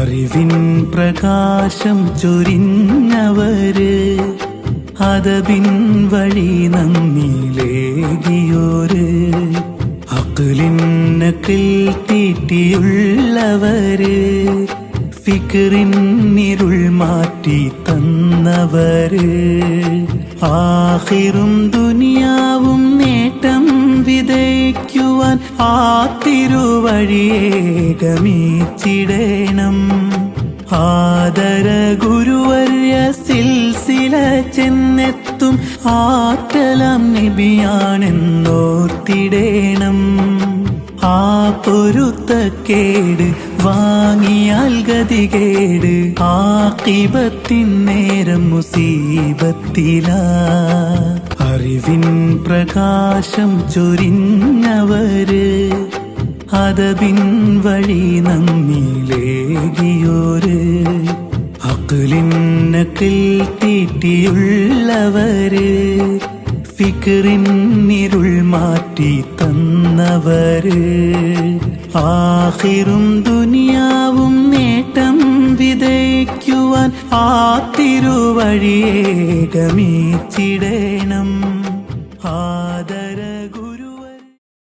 അറിവിൻ പ്രകാശം ചൊരിഞ്ഞവര് അതപിൻ വഴി നന്ദിയിലേകിയോര്. അക്കിലിന്നക്കിൽ തീറ്റിയുള്ളവര് ഫിക്കറിൻ ഇരുൾ മാറ്റി തന്നവര്. ആഹിറും ദുനിയാവും നേട്ടം വിതയ്ക്കുവാൻ ആ തിരുവഴിയേകമീച്ചിടേണം ആദര ഗുരുവര്യ സിൽസില ചെന്നെത്തും ആറ്റലം നിബിയാണെന്നോർത്തിടേണം. ആ പൊരുത്തക്കേട് വാങ്ങിയാൽ ഗതികേട് ആക്കിബത്തിൻ നേരം മുസീബത്തില. അറിവിൻ പ്രകാശം ചൊരിഞ്ഞവര് അതബിൻ വഴി നന്ദിയിലേകിയോര്. അക്കിലിന്നക്കിൽ തീറ്റിയുള്ളവര് ഫിക്കറിൻ ഇരുൾ മാറ്റി തന്നവര്. ആഹിറും ദുനിയാവും നേട്ടം വിതയ്ക്കുവാൻ ആ തിരുവഴിയെ ആദരകു ആദര